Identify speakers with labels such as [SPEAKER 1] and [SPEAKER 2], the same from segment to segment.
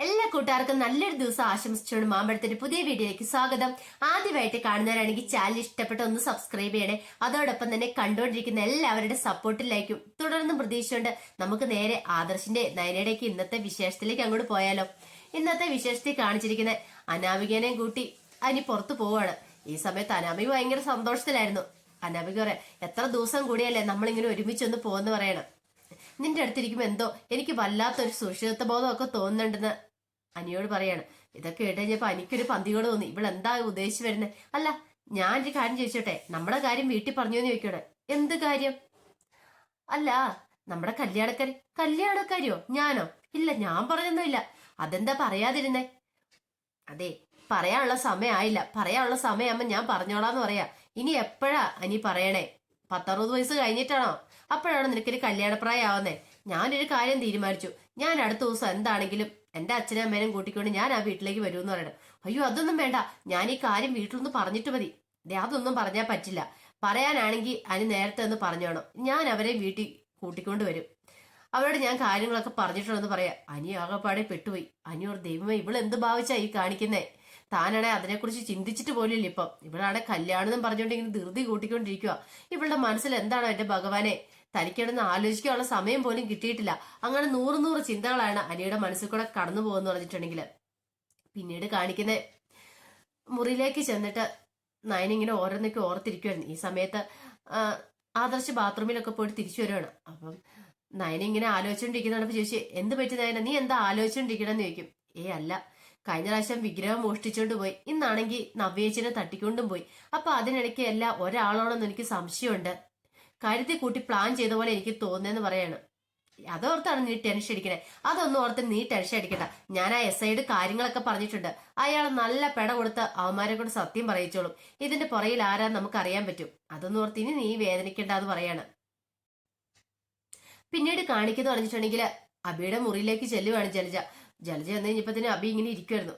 [SPEAKER 1] എല്ലാ കൂട്ടുകാർക്കും നല്ലൊരു ദിവസം ആശംസിച്ചുകൊണ്ട് മാമ്പഴത്തിന്റെ പുതിയ വീഡിയോയിലേക്ക് സ്വാഗതം. ആദ്യമായിട്ട് കാണുന്നവരാണെങ്കിൽ ചാനൽ ഇഷ്ടപ്പെട്ട ഒന്ന് സബ്സ്ക്രൈബ് ചെയ്യണേ. അതോടൊപ്പം തന്നെ കണ്ടുകൊണ്ടിരിക്കുന്ന എല്ലാവരുടെ സപ്പോർട്ടിലേക്കും തുടർന്നും പ്രതീക്ഷിച്ചുകൊണ്ട് നമുക്ക് നേരെ ആദർശിന്റെ നയനയുടെയൊക്കെ ഇന്നത്തെ വിശേഷത്തിലേക്ക് അങ്ങോട്ട് പോയാലോ. ഇന്നത്തെ വിശേഷത്തിൽ കാണിച്ചിരിക്കുന്ന അനാമികേനെയും കൂട്ടി അനി പുറത്തു പോവാണ്. ഈ സമയത്ത് അനാമിക ഭയങ്കര സന്തോഷത്തിലായിരുന്നു. അനാമിക പറയാം എത്ര ദിവസം കൂടിയല്ലേ നമ്മളിങ്ങനെ ഒരുമിച്ചൊന്ന് പോകുന്നു പറയണം. നിന്റെ അടുത്തിരിക്കുമ്പോൾ എന്തോ എനിക്ക് വല്ലാത്തൊരു സുരക്ഷിതത്വ ബോധമൊക്കെ തോന്നുന്നുണ്ടെന്ന് അനിയോട് പറയാണ്. ഇതൊക്കെ കേട്ട് കഴിഞ്ഞപ്പോൾ എനിക്കൊരു പന്തിയോട് തോന്നി. ഇവളെന്താ ഉദ്ദേശിച്ചു വരുന്നത് അല്ല ഞാൻ ഒരു കാര്യം ചോദിച്ചോട്ടെ. നമ്മുടെ കാര്യം വീട്ടിൽ പറഞ്ഞു എന്ന് ചോദിക്കോട്ടെ എന്ത് കാര്യം? അല്ല നമ്മുടെ കല്യാണക്കാരി കല്യാണക്കാരിയോ? ഞാനോ? ഇല്ല ഞാൻ പറഞ്ഞൊന്നുമില്ല. അതെന്താ പറയാതിരുന്നേ? അതെ പറയാനുള്ള സമയമായില്ല പറയാനുള്ള സമയമാകുമ്പോ ഞാൻ പറഞ്ഞോളാന്ന് പറയാ. ഇനി എപ്പോഴാ അനി പറയണേ? പത്തറുപത് വയസ്സ് കഴിഞ്ഞിട്ടാണോ? അപ്പോഴാണ് നിനക്കൊരു കല്യാണപ്രായമാവുന്നേ. ഞാനൊരു കാര്യം തീരുമാനിച്ചു. ഞാൻ അടുത്ത ദിവസം എന്താണെങ്കിലും എന്റെ അച്ഛനും അമ്മേനും കൂട്ടിക്കൊണ്ട് ഞാൻ ആ വീട്ടിലേക്ക് വരുമെന്ന് പറയണം. അയ്യോ അതൊന്നും വേണ്ട. ഞാൻ ഈ കാര്യം വീട്ടിലൊന്ന് പറഞ്ഞിട്ട് മതി. അതൊന്നും പറഞ്ഞാൽ പറ്റില്ല. പറയാനാണെങ്കിൽ അതിന് നേരത്തെ ഒന്ന് പറഞ്ഞോണം ഞാൻ അവരെ വീട്ടിൽ കൂട്ടിക്കൊണ്ട് വരും. അവരോട് ഞാൻ കാര്യങ്ങളൊക്കെ പറഞ്ഞിട്ടുണ്ടെന്ന് പറയാം. അനി ആകെപ്പാടെ പെട്ടുപോയി. അനിയോർ ദൈവമേ ഇവളെന്ത് ഭാവിച്ചാ ഈ കാണിക്കുന്നേ? താനാണെ അതിനെക്കുറിച്ച് ചിന്തിച്ചിട്ട് പോലില്ല ഇപ്പം. ഇവളാണെ കല്യാണം എന്നും പറഞ്ഞുകൊണ്ട് ഇങ്ങനെ ധൃതി കൂട്ടിക്കൊണ്ടിരിക്കുക ഇവളുടെ മനസ്സിൽ എന്താണോ എന്റെ ഭഗവാനെ? തനിക്കിടന്ന് ആലോചിക്കാനുള്ള സമയം പോലും കിട്ടിയിട്ടില്ല. അങ്ങനെ നൂറ് നൂറ് ചിന്തകളാണ് അനിയുടെ മനസ്സിൽ കൂടെ കടന്നു പോകുന്നു പറഞ്ഞിട്ടുണ്ടെങ്കിൽ. പിന്നീട് കാണിക്കുന്ന മുറിയിലേക്ക് ചെന്നിട്ട് നയന ഇങ്ങനെ ഓരോന്നൊക്കെ ഓർത്തിരിക്കുമായിരുന്നു ഈ സമയത്ത് ആദർശ് ബാത്റൂമിലൊക്കെ പോയിട്ട് തിരിച്ചു വരുവാണ്. അപ്പം നയന ഇങ്ങനെ ആലോചിച്ചുകൊണ്ടിരിക്കുന്നതാണ്. ചോദിച്ചു എന്ത് പറ്റി നയന? നീ എന്താ ആലോചിച്ചുകൊണ്ടിരിക്കണമെന്ന് ചോദിക്കും. ഏ അല്ല. കഴിഞ്ഞ പ്രാവശ്യം വിഗ്രഹം മോഷ്ടിച്ചോണ്ട് പോയി. ഇന്നാണെങ്കിൽ നവ്യേച്ചിനെ തട്ടിക്കൊണ്ടും പോയി. അപ്പൊ അതിനിടയ്ക്ക് എല്ലാം ഒരാളാണെന്ന് എനിക്ക് സംശയമുണ്ട്. കരുതി കൂട്ടി പ്ലാൻ ചെയ്ത പോലെ എനിക്ക് തോന്നുന്നെന്ന് പറയാണ്. അതോർത്താണ് നീ ടെൻഷൻ അടിക്കണേ. അതൊന്നും ഓർത്ത് നീ ടെൻഷൻ അടിക്കണ്ട. ഞാൻ ആ എസ് ഐയുടെ കാര്യങ്ങളൊക്കെ പറഞ്ഞിട്ടുണ്ട്. അയാൾ നല്ല പെട കൊടുത്ത് അവന്മാരെ കൊണ്ട് സത്യം പറയിച്ചോളും. ഇതിന്റെ പുറയിൽ ആരാ നമുക്ക് അറിയാൻ പറ്റും. അതൊന്നും ഓർത്ത് ഇനി നീ വേദനിക്കണ്ട എന്ന് പറയാണ്. പിന്നീട് കാണിക്കുന്നു പറഞ്ഞിട്ടുണ്ടെങ്കിൽ അബിയുടെ മുറിയിലേക്ക് ചെല്ലുവാണ് ജലജ. ജലജ എന്ന് കഴിഞ്ഞപ്പോ അബി ഇങ്ങനെ ഇരിക്കുമായിരുന്നു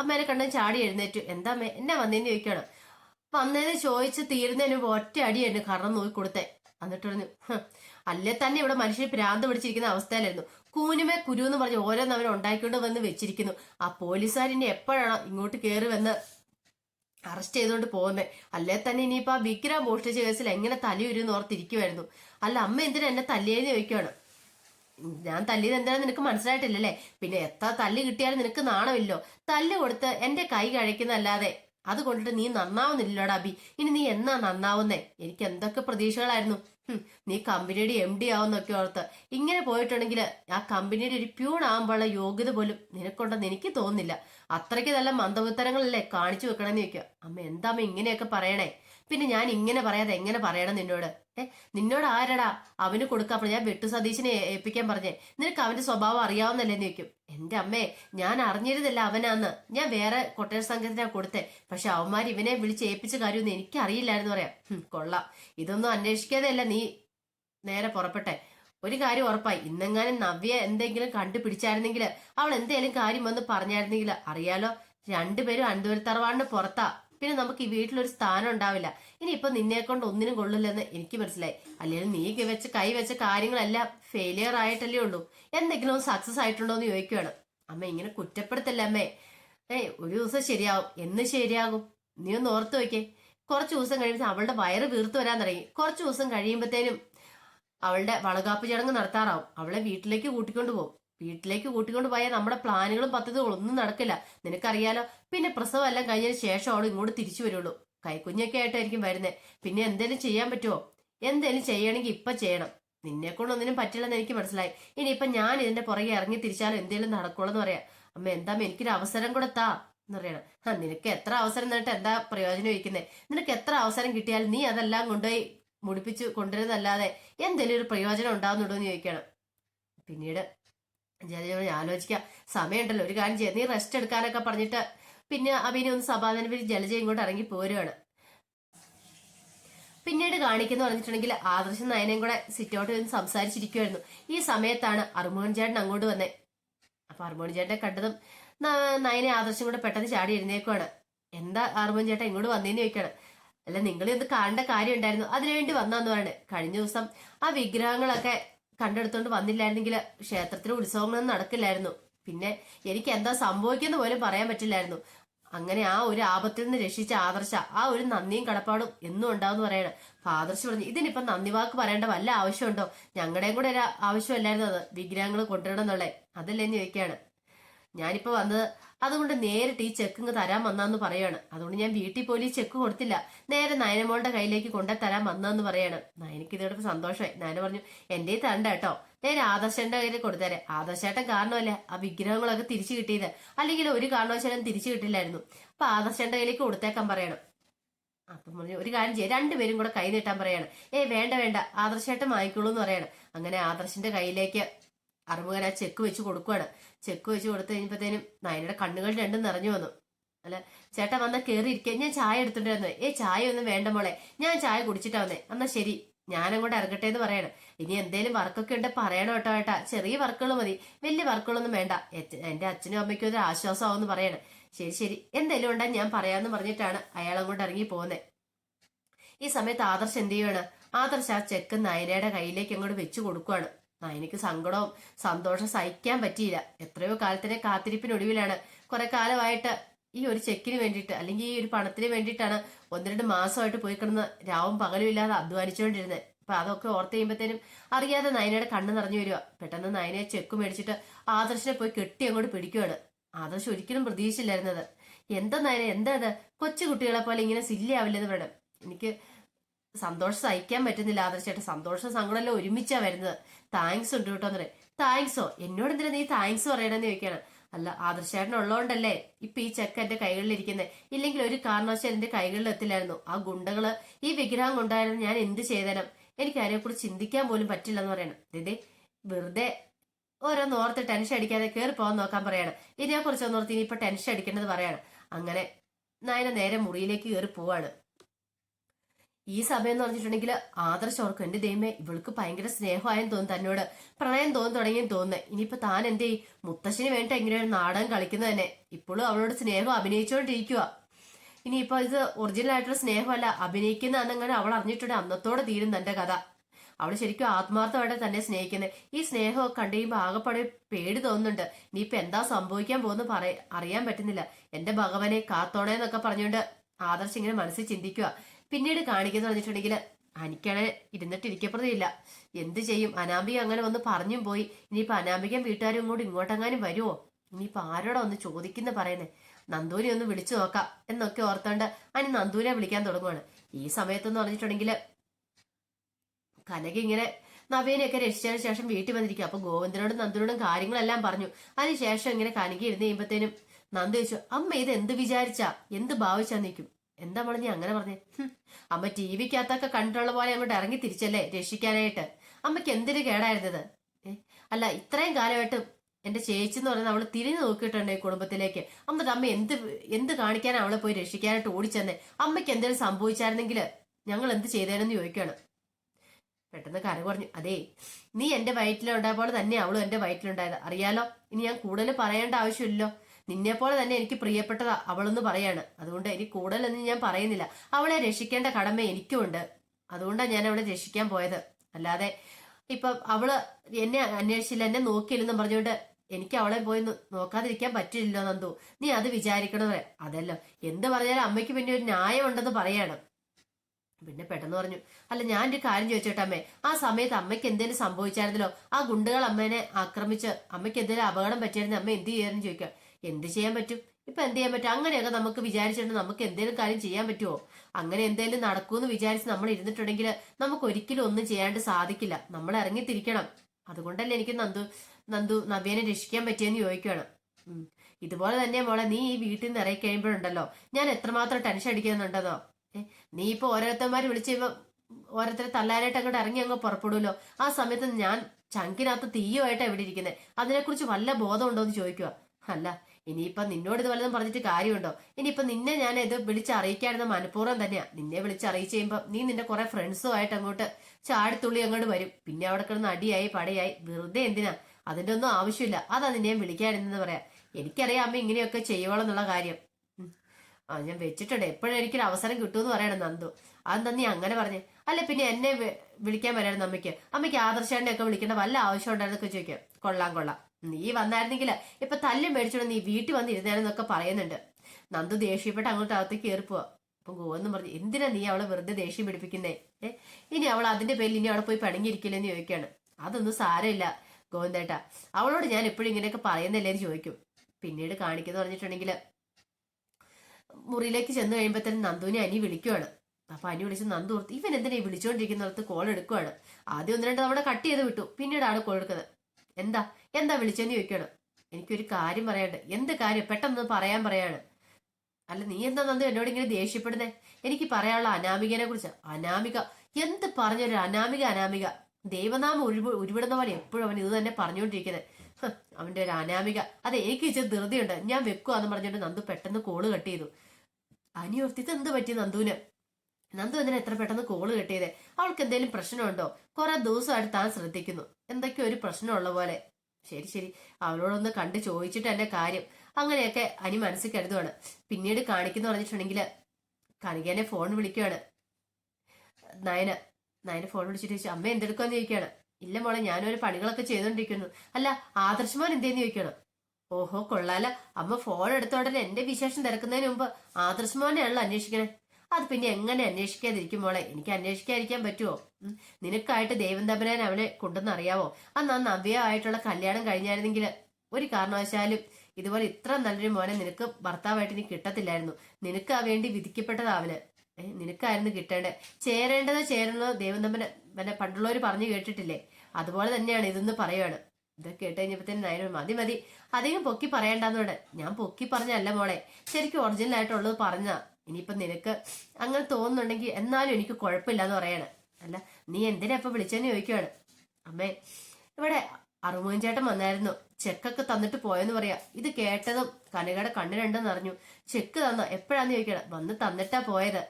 [SPEAKER 1] അമ്മേനെ കണ്ടു ചാടി എഴുന്നേറ്റു. എന്താ അമ്മേ എന്നാ വന്നേന്ന് ചോദിക്കാണ് വന്നേന്ന് ചോദിച്ച് തീരുന്നതിന് ഒറ്റ അടിയായിരുന്നു കറന്ന് നോക്കി കൊടുത്തേ. എന്നിട്ട് പറഞ്ഞു "ഹ്, അല്ലേ തന്നെ ഇവിടെ മനുഷ്യർ ഭ്രാന്ത് പിടിച്ചിരിക്കുന്ന അവസ്ഥയിലായിരുന്നു. കൂനുമേ കുരു എന്ന് പറഞ്ഞ് ഓരോന്ന് അവൻ ഉണ്ടാക്കിക്കൊണ്ട് വന്ന് വെച്ചിരിക്കുന്നു. ആ പോലീസുകാരിനെ എപ്പോഴാണോ ഇങ്ങോട്ട് കയറി വന്ന് അറസ്റ്റ് ചെയ്തുകൊണ്ട് പോകുന്നത് അല്ലേ തന്നെ ഇനിയിപ്പോ ആ വിക്രം മോഷ്ടിച്ച കേസിൽ എങ്ങനെ തലയുരുന്ന് ഓർത്തിരിക്കുമായിരുന്നു അല്ല അമ്മ എന്തിനാ എന്നെ തല്ലിയെന്ന് ചോദിക്കുവാണ്? ഞാൻ തല്ലിയത് എന്താണെന്ന് നിനക്ക് മനസ്സിലായിട്ടില്ലല്ലേ? പിന്നെ എത്ര തല്ല് കിട്ടിയാലും നിനക്ക് നാണമില്ലോ. തല്ല് കൊടുത്ത് എന്റെ കൈ കഴിക്കുന്നല്ലാതെ അത് കൊണ്ടിട്ട് നീ നന്നാവുന്നില്ലടാ അബി. ഇനി നീ എന്നാ നന്നാവുന്നേ? എനിക്ക് എന്തൊക്കെ പ്രതീക്ഷകളായിരുന്നു. നീ കമ്പനിയുടെ എം ഡി ആവുന്നൊക്കെ ഓർത്ത്. ഇങ്ങനെ പോയിട്ടുണ്ടെങ്കിൽ ആ കമ്പനിയുടെ ഒരു പ്യൂൺ ആകുമ്പോഴുള്ള യോഗ്യത പോലും നിനക്കുണ്ടെന്ന് എനിക്ക് തോന്നുന്നില്ല. അത്രയ്ക്ക് നല്ല മന്ദബുത്തരങ്ങളല്ലേ കാണിച്ചു വെക്കണമെന്ന് ചോദിക്കുക. അമ്മ എന്താ അമ്മ ഇങ്ങനെയൊക്കെ പറയണേ? പിന്നെ ഞാൻ ഇങ്ങനെ പറയാതെ എങ്ങനെ പറയണം നിന്നോട്? ഏ നിന്നോട് ആരടാ? അവന് കൊടുക്കാൻ പറഞ്ഞു ഞാൻ വെട്ടു സതീശിനെ ഏൽപ്പിക്കാൻ പറഞ്ഞേ. നിനക്ക് അവന്റെ സ്വഭാവം അറിയാവുന്നല്ലേന്ന് ചോദിക്കും. എന്റെ അമ്മേ ഞാൻ അറിഞ്ഞിരുന്നില്ല അവനാന്ന്. ഞാൻ വേറെ കൊട്ടേഷ സംഘത്തിനാ കൊടുത്തേ. പക്ഷെ അവന്മാർ ഇവനെ വിളിച്ച് ഏൽപ്പിച്ച കാര്യമൊന്നും എനിക്കറിയില്ലായിരുന്നു പറയാം. കൊള്ളാം. ഇതൊന്നും അന്വേഷിക്കാതെയല്ല നീ നേരെ പുറപ്പെട്ടെ. ഒരു കാര്യം ഉറപ്പായി. ഇന്നെങ്ങാനും നവ്യ എന്തെങ്കിലും കണ്ടുപിടിച്ചായിരുന്നെങ്കിൽ അവൾ എന്തെങ്കിലും കാര്യം വന്ന് പറഞ്ഞായിരുന്നെങ്കിൽ അറിയാലോ? രണ്ടുപേരും അണ്ടുവരുത്തറവാടിന് പുറത്താ. പിന്നെ നമുക്ക് ഈ വീട്ടിലൊരു സ്ഥാനം ഉണ്ടാവില്ല. ഇനി ഇപ്പൊ നിന്നെ കൊണ്ട് ഒന്നിനും കൊള്ളില്ലെന്ന് എനിക്ക് മനസ്സിലായി. അല്ലെങ്കിൽ നീ വെച്ച് കൈ വെച്ച കാര്യങ്ങളെല്ലാം ഫെയിലിയർ ആയിട്ടല്ലേ ഉള്ളൂ. എന്തെങ്കിലും സക്സസ് ആയിട്ടുണ്ടോ എന്ന് ചോദിക്കുകയാണ് അമ്മ ഇങ്ങനെ കുറ്റപ്പെടുത്തല്ല അമ്മേ? ഏയ് ഒരു ദിവസം ശരിയാവും. എന്ന് ശരിയാകും? നീ ഒന്ന് ഓർത്തു വെക്കേ. കുറച്ച് ദിവസം കഴിയുമ്പോൾ അവളുടെ വയറ് വീർത്തു വരാൻ തുടങ്ങി. കുറച്ച് ദിവസം കഴിയുമ്പോഴത്തേനും അവളുടെ വളകാപ്പ് ചടങ്ങ് നടത്താറാവും. അവളെ വീട്ടിലേക്ക് കൂട്ടിക്കൊണ്ടു പോകും. വീട്ടിലേക്ക് കൂട്ടിക്കൊണ്ട് പോയാൽ നമ്മുടെ പ്ലാനുകളും പദ്ധതികളും ഒന്നും നടക്കില്ല. നിനക്കറിയാലോ? പിന്നെ പ്രസവം എല്ലാം കഴിഞ്ഞതിന് ശേഷം അവൾ ഇങ്ങോട്ട് തിരിച്ചു വരുള്ളൂ. കൈക്കുഞ്ഞൊക്കെ ആയിട്ടായിരിക്കും വരുന്നത് പിന്നെ എന്തേലും ചെയ്യാൻ പറ്റുമോ എന്തേലും ചെയ്യണമെങ്കിൽ ഇപ്പൊ ചെയ്യണം. നിന്നെ കൊണ്ടൊന്നിനും പറ്റില്ലെന്ന് എനിക്ക് മനസ്സിലായി. ഇനിയിപ്പൊ ഞാൻ ഇതിന്റെ പുറകെ ഇറങ്ങി തിരിച്ചാലും എന്തേലും നടക്കുള്ളൂ എന്ന് പറയാം. അമ്മ എന്താ എനിക്കൊരു അവസരം കൂടെ താ എന്ന് പറയണം. ആ നിനക്ക് എത്ര അവസരം നേരിട്ട് എന്താ പ്രയോജനം വയ്ക്കുന്നത് നിനക്ക് എത്ര അവസരം കിട്ടിയാൽ നീ അതെല്ലാം കൊണ്ടുപോയി മുടിപ്പിച്ച് കൊണ്ടുവരുന്നതല്ലാതെ എന്തെങ്കിലും ഒരു പ്രയോജനം ഉണ്ടാവുന്നുണ്ടോ എന്ന് ചോദിക്കണം പിന്നീട് ജലജ ആലോചിക്കാം. സമയമുണ്ടല്ലോ ഒരു കാര്യം ചെയ്യാം. നീ റെസ്റ്റ് എടുക്കാനൊക്കെ പറഞ്ഞിട്ട് പിന്നെ അഭിനെ ഒന്ന് സമാധാനം പേര് ജലജ ഇങ്ങോട്ട് ഇറങ്ങി പോരുവാണ്. പിന്നീട് കാണിക്കുന്ന പറഞ്ഞിട്ടുണ്ടെങ്കിൽ ആദർശം നയനയും കൂടെ സിറ്റോട്ട് നിന്ന് സംസാരിച്ചിരിക്കുമായിരുന്നു ഈ സമയത്താണ് അറുമോൻ ചേട്ടൻ അങ്ങോട്ട് വന്നേ. അപ്പൊ അറുമോൻ ചേട്ടനെ കണ്ടതും നയനെ ആദർശം കൂടെ പെട്ടെന്ന് ചാടി എഴുന്നേക്കുവാണ്. എന്താ അറുമോൻ ചേട്ടൻ ഇങ്ങോട്ട് വന്നേന്ന് ചോദിക്കാണ്. അല്ല നിങ്ങൾ ഇത് കാണേണ്ട കാര്യം ഉണ്ടായിരുന്നു. അതിനുവേണ്ടി വന്നാന്ന് പറയണേ. കഴിഞ്ഞ ദിവസം ആ വിഗ്രഹങ്ങളൊക്കെ കണ്ടെടുത്തോണ്ട് വന്നില്ലായിരുന്നെങ്കിൽ ക്ഷേത്രത്തിലെ ഉത്സവങ്ങളൊന്നും നടക്കില്ലായിരുന്നു. പിന്നെ എനിക്ക് എന്താ സംഭവിക്കുന്ന പോലും പറയാൻ പറ്റില്ലായിരുന്നു. അങ്ങനെ ആ ഒരു ആപത്തിൽ നിന്ന് രക്ഷിച്ച ആദർശ ആ ഒരു നന്ദിയും കടപ്പാടും എന്നും ഉണ്ടാവും പറയണ. അപ്പൊ ആദർശ പറഞ്ഞു ഇതിനിപ്പോ നന്ദി വാക്ക് പറയേണ്ട വല്ല ആവശ്യമുണ്ടോ? ഞങ്ങളുടെയും കൂടെ ഒരു ആവശ്യമല്ലായിരുന്നു അത്. വിഗ്രഹങ്ങൾ കൊണ്ടുവരണം എന്നുള്ളേ അതല്ലേ ചോദിക്കുകയാണ്. ഞാനിപ്പോ വന്നത് അതുകൊണ്ട് നേരിട്ട് ഈ ചെക്ക് ഇങ്ങ് തരാൻ വന്നാന്ന് പറയാണ്. അതുകൊണ്ട് ഞാൻ വീട്ടിൽ പോലും ഈ ചെക്ക് കൊടുത്തില്ല. നേരെ നയനമോളുടെ കയ്യിലേക്ക് കൊണ്ടു തരാൻ വന്നാന്ന് പറയാണ്. നയനക്ക് ഇതോടെ സന്തോഷമായി. നയന പറഞ്ഞു എന്റെ തരണ്ട കേട്ടോ. നേരെ ആദർശന്റെ കയ്യിൽ കൊടുത്തേരെ. ആദർശേട്ടൻ കാരണമല്ലേ ആ വിഗ്രഹങ്ങളൊക്കെ തിരിച്ചു കിട്ടിയത്? അല്ലെങ്കിൽ ഒരു കാരണവശാലും തിരിച്ചു കിട്ടില്ലായിരുന്നു. അപ്പൊ ആദർശന്റെ കയ്യിലേക്ക് കൊടുത്തേക്കാൻ പറയണം. അപ്പം പറഞ്ഞു ഒരു കാര്യം ചെയ്യാം. രണ്ടുപേരും കൂടെ കൈ നീട്ടാൻ പറയാണ്. ഏ വേണ്ട വേണ്ട. ആദർശേട്ടൻ വാങ്ങിക്കോളൂ എന്ന് പറയണം. അങ്ങനെ ആദർശന്റെ കയ്യിലേക്ക് അറുമുഖൻ ആ ചെക്ക് വെച്ച് കൊടുക്കുവാണ്. ചെക്ക് വെച്ച് കൊടുത്തു കഴിഞ്ഞപ്പോഴത്തേനും നയനയുടെ കണ്ണുകൾ രണ്ടും നിറഞ്ഞു വന്നു. അല്ല? ചേട്ടൻ വന്ന കയറി ഇരിക്കാൻ ഞാൻ ചായ എടുത്തിട്ടുണ്ടായിരുന്നു. ഏ ചായ ഒന്നും വേണ്ട മോളെ. ഞാൻ ചായ കുടിച്ചിട്ടാ വന്നേ. എന്നാ ശരി. ഞാനങ്ങോട്ട് ഇറങ്ങട്ടെ എന്ന് പറയണം. ഇനി എന്തേലും വർക്കൊക്കെ ഉണ്ട് പറയണം കേട്ടോ ഏട്ടാ. ചെറിയ വർക്കുകൾ മതി. വലിയ വർക്കുകളൊന്നും വേണ്ട. എന്റെ അച്ഛനും അമ്മയ്ക്കും ഒരു ആശ്വാസമാവെന്ന് പറയണം. ശരി ശരി. എന്തേലും ഉണ്ടാ ഞാൻ പറയാന്ന് പറഞ്ഞിട്ടാണ് അയാൾ അങ്ങോട്ട് ഇറങ്ങി പോകുന്നത് ഈ സമയത്ത് ആദർശ് എന്ത് ചെയ്യുവാണ്? ആദർശ് ആ ചെക്ക് നയനയുടെ കയ്യിലേക്ക് അങ്ങോട്ട് വെച്ചു കൊടുക്കുവാണ്. നയനയ്ക്ക് സങ്കടവും സന്തോഷം സഹിക്കാൻ പറ്റിയില്ല. എത്രയോ കാലത്തിന്റെ കാത്തിരിപ്പിനൊടുവിലാണ് കുറെ കാലമായിട്ട് ഈ ഒരു ചെക്കിന് വേണ്ടിയിട്ട് അല്ലെങ്കിൽ ഈ ഒരു പണത്തിന് വേണ്ടിയിട്ടാണ് ഒന്ന് രണ്ട് മാസമായിട്ട് പോയി കിടന്ന് രാവും പകലും ഇല്ലാതെ അധ്വാനിച്ചുകൊണ്ടിരുന്നത് അപ്പൊ അതൊക്കെ ഓർത്ത് കഴിയുമ്പോഴത്തേനും അറിയാതെ നയനയുടെ കണ്ണ് നിറഞ്ഞു വരിക. പെട്ടെന്ന് നയനയെ ചെക്ക് മേടിച്ചിട്ട് ആദർശിനെ പോയി കെട്ടി അങ്ങോട്ട് പിടിക്കുകയാണ് ആദർശ് ഒരിക്കലും പ്രതീക്ഷിച്ചില്ലായിരുന്നത്. എന്താ നയന? എന്താ കൊച്ചു കുട്ടികളെ പോലെ ഇങ്ങനെ സില്ലിയാവില്ലെന്ന് വേണം എനിക്ക് സന്തോഷം സഹിക്കാൻ പറ്റുന്നില്ല ആദർശേട്ടാ. സന്തോഷം സങ്കടമെല്ലാം ഒരുമിച്ചാ വരുന്നത്. താങ്ക്സ് ഉണ്ട് കേട്ടോ എന്ന് പറയും. താങ്ക്സോ എന്നോട് എന്തിനാ നീ താങ്ക്സ് പറയണമെന്ന് ചോദിക്കാണ്. അല്ല ആദർശേട്ടൻ ഉള്ളതുകൊണ്ടല്ലേ ഇപ്പൊ ഈ ചെക്ക് എന്റെ കൈകളിലിരിക്കുന്നത് ഇല്ലെങ്കിൽ ഒരു കാരണവശാൽ എന്റെ കൈകളിൽ എത്തില്ലായിരുന്നു ആ ഗുണ്ടകൾ ഈ വിഗ്രഹം കൊണ്ടായിരുന്നു ഞാൻ എന്ത് ചെയ്തേനും? എനിക്ക് അതിനെക്കുറിച്ച് ചിന്തിക്കാൻ പോലും പറ്റില്ല എന്ന് പറയണം ഇതേ വെറുതെ ഓരോന്ന് ഓർത്ത് ടെൻഷൻ അടിക്കാതെ കയറി പോകാൻ നോക്കാൻ പറയാണ്. ഇതിനെ കുറിച്ച് ഒന്ന് ഓർത്ത് ഇനിയിപ്പോ ടെൻഷൻ അടിക്കേണ്ടത് പറയാണ്. അങ്ങനെ നായന നേരെ മുറിയിലേക്ക് കയറി പോവാണ്. ഈ സമയം എന്ന് പറഞ്ഞിട്ടുണ്ടെങ്കിൽ ആദർശ് ഓർക്കും എന്റെ ദൈവമേ ഇവൾക്ക് ഭയങ്കര സ്നേഹമായെന്ന് തോന്നുന്നു തന്നോട്. പ്രണയം തോന്നി തുടങ്ങിയെന്ന് തോന്നുന്നു. ഇനിയിപ്പോ താൻ എന്റെ ഈ മുത്തശ്ശിന് വേണ്ടി എങ്ങനെയാണ് നാടകം കളിക്കുന്നത് തന്നെ. ഇപ്പോഴും അവളോട് സ്നേഹം അഭിനയിച്ചുകൊണ്ടിരിക്കുക ഇനിയിപ്പോ ഇത് ഒറിജിനൽ ആയിട്ടുള്ള സ്നേഹമല്ല. അഭിനയിക്കുന്ന അന്നങ്ങനെ അവൾ അറിഞ്ഞിട്ടുണ്ട്. അന്നത്തോടെ തീരും തന്റെ കഥ. അവൾ ശരിക്കും ആത്മാർത്ഥമായിട്ട് തന്നെ സ്നേഹിക്കുന്നത്. ഈ സ്നേഹമൊക്കെ കണ്ടു കഴിയുമ്പോൾ ആകെപ്പാടെ പേടി തോന്നുന്നുണ്ട്. ഇനിയിപ്പോ എന്താ സംഭവിക്കാൻ പോകുന്നു പറയ അറിയാൻ പറ്റുന്നില്ല. എന്റെ ഭഗവനെ കാത്തോണേന്നൊക്കെ പറഞ്ഞുകൊണ്ട് ആദർശ് ഇങ്ങനെ മനസ്സിൽ ചിന്തിക്കുക പിന്നീട് കാണിക്കുന്നു പറഞ്ഞിട്ടുണ്ടെങ്കിൽ അനിക്കാണെ ഇരുന്നിട്ട് ഇരിക്കപ്പെടുന്നില്ല എന്ത് ചെയ്യും? അനാമിക അങ്ങനെ വന്ന് പറഞ്ഞും പോയി. ഇനിയിപ്പോൾ അനാമികം വീട്ടുകാരും കൂടി ഇങ്ങോട്ടെങ്ങാനും വരുമോ ഇനിയിപ്പോൾ ആരോടാ ഒന്ന് ചോദിക്കുന്ന പറയുന്നേ? നന്ദൂരി ഒന്ന് വിളിച്ചു നോക്കാം എന്നൊക്കെ ഓർത്തോണ്ട് അനി നന്ദൂരെ വിളിക്കാൻ തുടങ്ങുവാണ്. ഈ സമയത്തെന്ന് പറഞ്ഞിട്ടുണ്ടെങ്കിൽ കനക ഇങ്ങനെ നവീനെയൊക്കെ രക്ഷിച്ചതിന് ശേഷം വീട്ടിൽ വന്നിരിക്കും അപ്പൊ ഗോവിന്ദനോടും നന്ദനോടും കാര്യങ്ങളെല്ലാം പറഞ്ഞു. അതിനുശേഷം ഇങ്ങനെ കനക ഇരുന്ന് കഴിയുമ്പോഴത്തേനും നന്ദു ചോദിച്ചു അമ്മ ഇത് എന്ത് വിചാരിച്ചാ? എന്ത് ഭാവിച്ചാ നിൽക്കും എന്താ മോളെ അങ്ങനെ പറഞ്ഞേ? അമ്മ ടി വിക്കകത്തൊക്കെ കണ്ടിട്ടുള്ള പോലെ അങ്ങോട്ട് ഇറങ്ങി തിരിച്ചല്ലേ രക്ഷിക്കാനായിട്ട്? അമ്മയ്ക്ക് എന്തിനു കേടായിരുന്നത്? അല്ല ഇത്രയും കാലമായിട്ട് എന്റെ ചേച്ചി എന്ന് പറയുന്നത് അവൾ തിരിഞ്ഞു നോക്കിയിട്ടുണ്ട് ഈ കുടുംബത്തിലേക്ക്. എന്നിട്ട് അമ്മ എന്ത് എന്ത് കാണിക്കാൻ അവളെ പോയി രക്ഷിക്കാനായിട്ട് ഓടിച്ചെന്നേ? അമ്മയ്ക്ക് എന്തെങ്കിലും സംഭവിച്ചായിരുന്നെങ്കിൽ ഞങ്ങൾ എന്ത് ചെയ്തേനെന്ന് ചോദിക്കുകയാണ്. പെട്ടെന്ന് കര പറഞ്ഞു അതേ നീ എന്റെ വയറ്റിലുണ്ടായ പോലെ തന്നെ അവളും എന്റെ വയറ്റിലുണ്ടായത്. അറിയാലോ? ഇനി ഞാൻ കൂടുതൽ പറയേണ്ട ആവശ്യമില്ലല്ലോ. നിന്നെ പോലെ തന്നെ എനിക്ക് പ്രിയപ്പെട്ടതാ അവളെന്ന് പറയാണ്. അതുകൊണ്ട് എനിക്ക് കൂടുതലൊന്നും ഞാൻ പറയുന്നില്ല. അവളെ രക്ഷിക്കേണ്ട കടമ എനിക്കുമുണ്ട്. അതുകൊണ്ടാണ് ഞാൻ അവളെ രക്ഷിക്കാൻ പോയത്. അല്ലാതെ ഇപ്പൊ അവൾ എന്നെ അന്വേഷിച്ചില്ല എന്നെ നോക്കിയില്ലെന്നും പറഞ്ഞുകൊണ്ട് എനിക്ക് അവളെ പോയി നോക്കാതിരിക്കാൻ പറ്റില്ലല്ലോ നന്ദു. നീ അത് വിചാരിക്കണവരെ അതല്ലോ. എന്ത് പറഞ്ഞാലും അമ്മയ്ക്ക് പിന്നെ ഒരു ന്യായം ഉണ്ടെന്ന് പറയാണ്. പിന്നെ പെട്ടെന്ന് പറഞ്ഞു അല്ല ഞാൻ ഒരു കാര്യം ചോദിച്ചോട്ടെ അമ്മേ. ആ സമയത്ത് അമ്മയ്ക്ക് എന്തെങ്കിലും സംഭവിച്ചായിരുന്നല്ലോ? ആ ഗുണ്ടുകൾ അമ്മേനെ ആക്രമിച്ച് അമ്മയ്ക്ക് എന്തെങ്കിലും അപകടം പറ്റിയായിരുന്നു അമ്മ എന്ത് ചെയ്യാന്ന് ചോദിക്കാം എന്ത് ചെയ്യാൻ പറ്റും? ഇപ്പൊ എന്ത് ചെയ്യാൻ പറ്റും? അങ്ങനെയൊക്കെ നമുക്ക് വിചാരിച്ചിട്ട് നമുക്ക് എന്തെങ്കിലും കാര്യം ചെയ്യാൻ പറ്റുമോ അങ്ങനെ എന്തെങ്കിലും നടക്കൂന്ന് വിചാരിച്ച് നമ്മൾ ഇരുന്നിട്ടുണ്ടെങ്കിൽ നമുക്ക് ഒരിക്കലും ഒന്നും ചെയ്യാണ്ട് സാധിക്കില്ല. നമ്മൾ ഇറങ്ങിത്തിരിക്കണം അതുകൊണ്ടല്ലേ എനിക്ക് നന്ദു നന്ദു നവ്യനെ രക്ഷിക്കാൻ പറ്റിയെന്ന് ചോദിക്കുകയാണ്. ഇതുപോലെ തന്നെ മോളെ നീ ഈ വീട്ടിൽ നിന്ന് ഇറങ്ങി കഴിയുമ്പോഴുണ്ടല്ലോ ഞാൻ എത്രമാത്രം ടെൻഷൻ അടിക്കുന്നുണ്ടെന്നോ? നീ ഇപ്പൊ ഓരോരുത്തന്മാർ വിളിച്ച് ഓരോരുത്തരെ തല്ലാനായിട്ട് അങ്ങോട്ട് ഇറങ്ങി അങ്ങ് പുറപ്പെടുമല്ലോ? ആ സമയത്ത് ഞാൻ ചങ്കിനകത്ത് തീയുമായിട്ടാണ് എവിടെ ഇരിക്കുന്നത് അതിനെക്കുറിച്ച് വല്ല ബോധമുണ്ടോ എന്ന് ചോദിക്കുക അല്ല ഇനിയിപ്പൊ നിന്നോട് ഇത് വല്ലതും പറഞ്ഞിട്ട് കാര്യമുണ്ടോ? ഇനിയിപ്പൊ നിന്നെ ഞാൻ ഇത് വിളിച്ച് അറിയിക്കായിരുന്ന മനഃപൂർവം തന്നെയാ. നിന്നെ വിളിച്ചറിയിച്ച് കഴിയുമ്പോൾ കഴിയുമ്പോ നീ നിന്റെ കുറെ ഫ്രണ്ട്സുമായിട്ട് അങ്ങോട്ട് ചാടിത്തുള്ളി അങ്ങോട്ട് വരും. പിന്നെ അവിടെ കിടന്ന് അടിയായി പടയായി. വെറുതെ എന്തിനാ? അതിന്റെ ഒന്നും ആവശ്യമില്ല. അതാ നിന്നെ വിളിക്കാനെന്ന് പറയാം. എനിക്കറിയാം അമ്മ ഇങ്ങനെയൊക്കെ ചെയ്യുവോളം എന്നുള്ള കാര്യം. ആ ഞാൻ വെച്ചിട്ടുണ്ട്. എപ്പോഴും എനിക്കൊരു അവസരം കിട്ടുമെന്ന് പറയണം നന്ദു. അതെന്താ നീ അങ്ങനെ പറഞ്ഞു? അല്ല പിന്നെ എന്നെ വിളിക്കാൻ വരായിരുന്നു അമ്മയ്ക്ക്. അമ്മയ്ക്ക് ഒക്കെ വിളിക്കേണ്ട വല്ല ആവശ്യം ഉണ്ടായിരുന്നൊക്കെ ചോദിക്കാം. കൊള്ളാം കൊള്ളാം. നീ വന്നായിരുന്നെങ്കിൽ ഇപ്പൊ തല്ലും മേടിച്ചോണ്ട് നീ വീട്ടിൽ വന്നിരുന്നേനെന്നൊക്കെ പറയുന്നുണ്ട്. നന്ദു ദേഷ്യപ്പെട്ട് അങ്ങോട്ട് അകത്തേക്ക് കയറിപ്പോവാ അപ്പൊ ഗോവെന്ന് പറഞ്ഞു എന്തിനാ നീ അവളെ വെറുതെ ദേഷ്യം പിടിപ്പിക്കുന്നേ? ഏ? ഇനി അവൾ അതിന്റെ പേരിൽ ഇനി അവിടെ പോയി പടങ്ങിയിരിക്കില്ലെന്ന് ചോദിക്കാണ്. അതൊന്നും സാരമില്ല ഗോവിന്ദേട്ട. അവളോട് ഞാൻ എപ്പോഴും ഇങ്ങനെയൊക്കെ പറയുന്നില്ലേ എന്ന് ചോദിക്കും. പിന്നീട് കാണിക്കുന്ന പറഞ്ഞിട്ടുണ്ടെങ്കിൽ മുറിയിലേക്ക് ചെന്ന് കഴിയുമ്പോഴത്തേനും നന്ദുവിനെ അനി വിളിക്കുവാണ്. അപ്പൊ അനി വിളിച്ച് നന്ദു ഓർത്ത് ഇവൻ എന്തിനാ വിളിച്ചോണ്ടിരിക്കുന്ന കോൾ എടുക്കുവാണ്? ആദ്യം ഒന്ന് രണ്ട് തവണ കട്ട് ചെയ്ത് വിട്ടു. പിന്നീടാണ് കോൾ എടുക്കുന്നത്. എന്താ? എന്താ വിളിച്ചെന്ന് ചോദിക്കണം എനിക്കൊരു കാര്യം പറയാണ്ട് എന്ത് കാര്യം? പെട്ടെന്ന് പറയാൻ പറയാണ് അല്ല നീ എന്താ നന്ദു എന്നോട് ഇങ്ങനെ ദേഷ്യപ്പെടുന്നേ? എനിക്ക് പറയാനുള്ള അനാമികനെ കുറിച്ച്. അനാമിക. എന്ത് പറഞ്ഞൊരു അനാമിക അനാമിക? ദൈവനാമം ഉരുവ് ഉരുവിടുന്ന പോലെ എപ്പോഴും അവൻ ഇത് തന്നെ പറഞ്ഞുകൊണ്ടിരിക്കുന്നത് അവന്റെ ഒരു അനാമിക. അതെ എനിക്ക് ഇച്ചിരി ധൃതിയുണ്ട്. ഞാൻ വെക്കുവാന്ന് പറഞ്ഞിട്ട് നന്ദു പെട്ടെന്ന് കോൾ കട്ട് ചെയ്തു. അനിയോർത്തിത്ത് എന്ത് പറ്റി നന്ദുവിന്? നന്ദു എന്തിനാ എത്ര പെട്ടെന്ന് കോൾ കിട്ടിയത്? അവൾക്ക് എന്തെങ്കിലും പ്രശ്നമുണ്ടോ? കുറെ ദിവസമായിട്ട് താൻ ശ്രദ്ധിക്കുന്നു. എന്തൊക്കെയോ ഒരു പ്രശ്നമുള്ള പോലെ. ശരി ശരി. അവളോടൊന്ന് കണ്ട് ചോദിച്ചിട്ട് എന്റെ കാര്യം. അങ്ങനെയൊക്കെ അനി മനസ്സിൽ കരുതുവാണ്. പിന്നീട് കാണിക്കുന്ന പറഞ്ഞിട്ടുണ്ടെങ്കിൽ കണികേനെ ഫോൺ വിളിക്കുകയാണ് നയന നയന ഫോൺ വിളിച്ചിട്ട് ചോദിച്ചു അമ്മ എന്തെടുക്കാന്ന് ചോദിക്കുകയാണ്? ഇല്ല മോളെ ഞാനൊരു പണികളൊക്കെ ചെയ്തോണ്ടിരിക്കുന്നു. അല്ല ആദർശമാൻ എന്തേന്ന് ചോദിക്കണം ഓഹോ കൊള്ളാല. അമ്മ ഫോൺ എടുത്തോടനെ എന്റെ വിശേഷം തിരക്കുന്നതിന് മുമ്പ് ആദർശമാനെയാണല്ലോ അന്വേഷിക്കണേ. അത് പിന്നെ എങ്ങനെ അന്വേഷിക്കാതിരിക്കും മോളെ? എനിക്ക് അന്വേഷിക്കാതിരിക്കാൻ പറ്റുമോ നിനക്കായിട്ട് ദൈവം തമ്പരാൻ അവനെ കൊണ്ടെന്ന് അറിയാവോ? അന്ന് ആ നവ്യമായിട്ടുള്ള കല്യാണം കഴിഞ്ഞായിരുന്നെങ്കിൽ ഒരു കാരണവശാലും ഇതുപോലെ ഇത്ര നല്ലൊരു മോനെ നിനക്ക് ഭർത്താവായിട്ട് ഇനി കിട്ടത്തില്ലായിരുന്നു. നിനക്ക് വേണ്ടി വിധിക്കപ്പെട്ടതാ അവന് നിനക്കായിരുന്നു കിട്ടേണ്ടത് ചേരേണ്ടത് ചേരണോ ദൈവം തമ്പനെ പിന്നെ പണ്ടുള്ളവർ പറഞ്ഞു കേട്ടിട്ടില്ലേ? അതുപോലെ തന്നെയാണ് ഇതെന്ന് പറയുവാണ്. ഇതൊക്കെ കേട്ട് കഴിഞ്ഞപ്പോഴത്തേന് നയന മതി മതി. അധികം പൊക്കി പറയണ്ടെന്നോട്. ഞാൻ പൊക്കി പറഞ്ഞല്ല മോളെ. ശരിക്കും ഒറിജിനൽ ആയിട്ടുള്ളത് പറഞ്ഞാ ഇനിയിപ്പൊ നിനക്ക് അങ്ങനെ തോന്നുന്നുണ്ടെങ്കിൽ എന്നാലും എനിക്ക് കുഴപ്പമില്ല എന്ന് പറയാണ്. അല്ല നീ എന്തിനാ ഇപ്പൊ വിളിച്ചെന്ന് ചോദിക്കുവാണ്. അമ്മേ ഇവിടെ അറുമോൻ ചേട്ടൻ വന്നായിരുന്നു. ചെക്കൊക്കെ തന്നിട്ട് പോയെന്ന് പറയാ. ഇത് കേട്ടതും കനകയുടെ കണ്ണു രണ്ടെന്ന് അറിഞ്ഞു ചെക്ക് തന്നോ? എപ്പോഴാന്ന് ചോദിക്കണം? വന്ന് തന്നിട്ടാ പോയത്.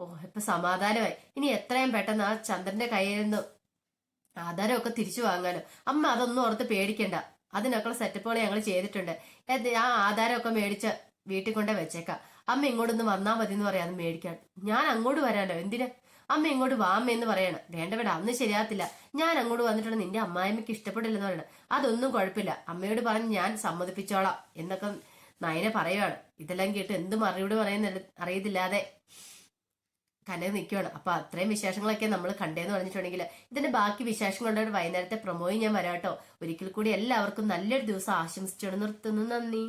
[SPEAKER 1] ഓ ഇപ്പൊ സമാധാനമായി. ഇനി എത്രയും പെട്ടെന്ന് ആ ചന്ദ്രന്റെ കയ്യിൽ നിന്ന് ആധാരമൊക്കെ തിരിച്ചു വാങ്ങാനോ അമ്മ അതൊന്നും ഓർത്ത് പേടിക്കണ്ട. അതിനൊക്കെ സെറ്റപ്പുകൾ ഞങ്ങൾ ചെയ്തിട്ടുണ്ട്. ആ ആധാരമൊക്കെ മേടിച്ച് വീട്ടിൽ കൊണ്ടേ വെച്ചേക്കാം. അമ്മ ഇങ്ങോട്ടൊന്ന് വന്നാൽ മതി എന്ന് പറയാം മേടിക്കാൻ. ഞാൻ അങ്ങോട്ട് വരാലോ എന്തിനാ? അമ്മ ഇങ്ങോട്ട് വാമ്മ എന്ന് പറയണം. വേണ്ട വേണ്ട അന്ന് ശരിയാകത്തില്ല. ഞാൻ അങ്ങോട്ട് വന്നിട്ടുണ്ട് നിന്റെ അമ്മായിമ്മയ്ക്ക് ഇഷ്ടപ്പെടില്ലെന്ന് പറയണം. അതൊന്നും കുഴപ്പമില്ല. അമ്മയോട് പറഞ്ഞ് ഞാൻ സമ്മതിപ്പിച്ചോളാം എന്നൊക്കെ നയനെ പറയുവാണ്. ഇതെല്ലാം കേട്ട് എന്ത് മറുപടി പറയുന്ന അറിയത്തില്ലാതെ കനക നിൽക്കുകയാണ് അപ്പൊ അത്രയും വിശേഷങ്ങളൊക്കെ നമ്മൾ കണ്ടേന്ന് പറഞ്ഞിട്ടുണ്ടെങ്കിൽ ഇതിന്റെ ബാക്കി വിശേഷങ്ങളുടെ വൈകുന്നേരത്തെ പ്രൊമോയും ഞാൻ വരാട്ടോ ഒരിക്കൽ കൂടി എല്ലാവർക്കും നല്ലൊരു ദിവസം ആശംസിച്ചു നിർത്തുന്നു. നന്ദി.